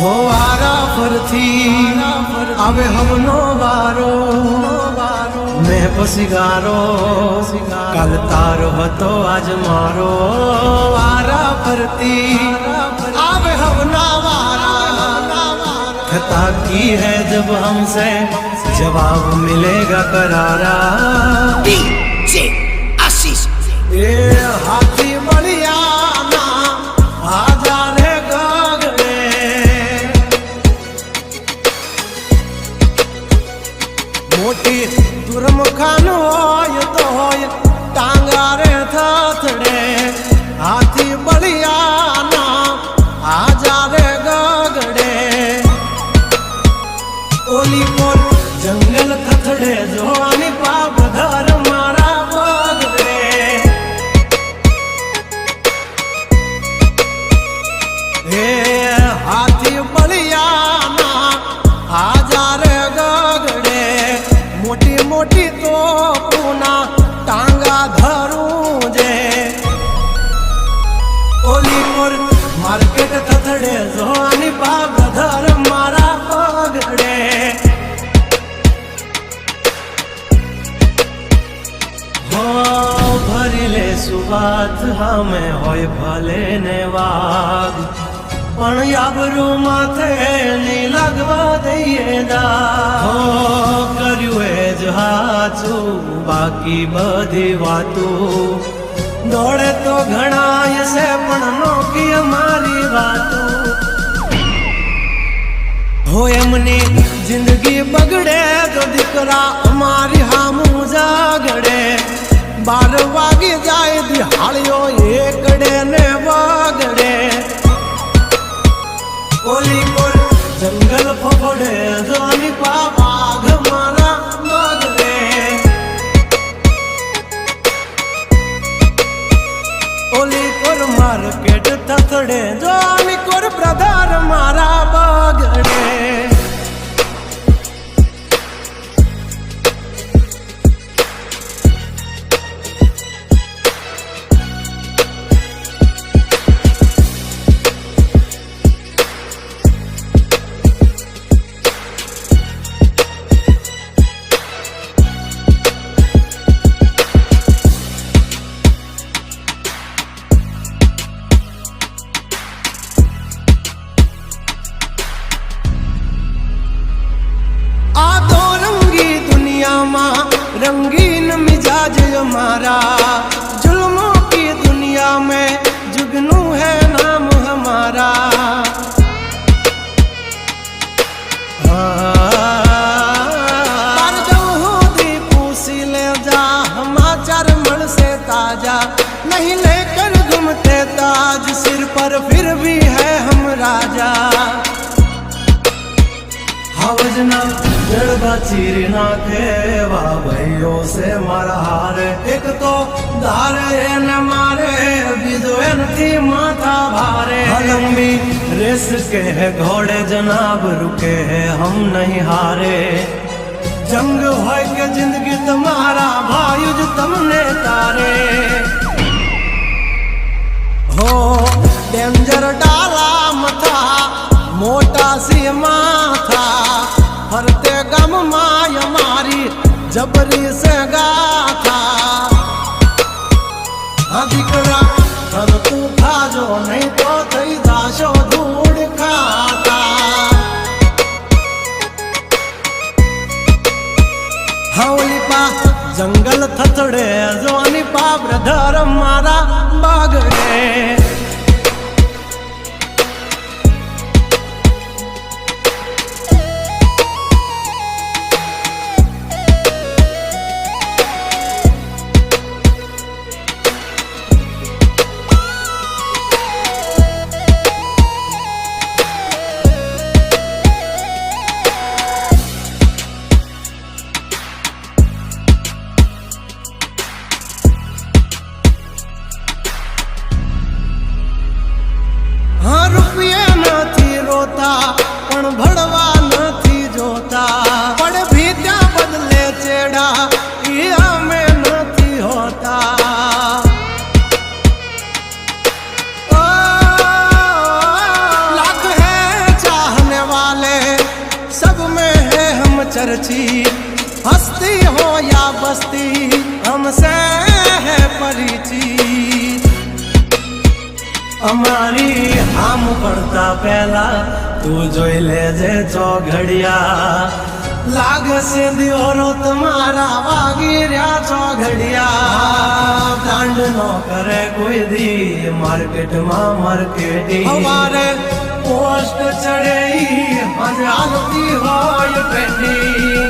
हो आरा पर थी। अब हम नो बारो मैं पसीगारो कल तारो तो आज मारो। आरा पर थी अब हम नवारा की है जब हमसे जवाब मिलेगा करारा। आशीष। ये हाथी મોટી દુર્મખાન હોય તો હોય ટાંગારે થથડે હાથી બળિયાના ભરી લે સુવાત હામે હોય ભલે ને વાગ પણ યાબરું માથે ની લાગવા દઈએ દા કર્યું એ જ હાચું, બાકી બધી વાતો. દોડે તો ઘણાય છે, પણ નોકી અમારી વાતો. હો, એમની જિંદગી બગડે તો દીકરા અમારી બાર વાગી જાય દિહાળીઓ એકડે ને વાગડે. ઓલી रंगीन मिजाज हमारा। जुल्मों की दुनिया में जुगनू है नाम हमारा। ताज़ा। नहीं लेकर ताज, सिर पर फिर भी है हम राजा। चीरना के वाह गोलियों से मर मरहार एक तो धारे न मारे विदुन थी माथा भारे। लंबी रेस के घोड़े जनाब रुके हैं, हम नहीं हारे। जंग हो के ज़िंदगी तुम्हारा भाई जो तुमने तारे। हो डेंजर डाला मथा, मोटा सीमा शबरी से गा बस्ती हमसे है परिचित। हमारी हम पड़ता पहला, तू जो ले जे चौघड़िया। लाग से दियोरो तुम्हारा वागिरिया चौघड़िया। कांड नो करे कोई दी, मार्केट मा मार्केटी। हमारे पोस्ट चढ़े ही हज़ारों की हो ये पेटी।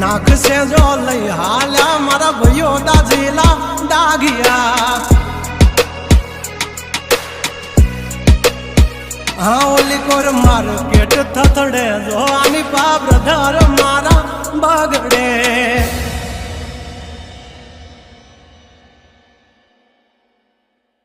નાખશે જો લઈ હાલ્યા મારા ભયો દાજીલા દાગિયા. હા, ઓલી કોર માર્કેટ થથડે, જો આની પા બ્રધર મારા બગડે.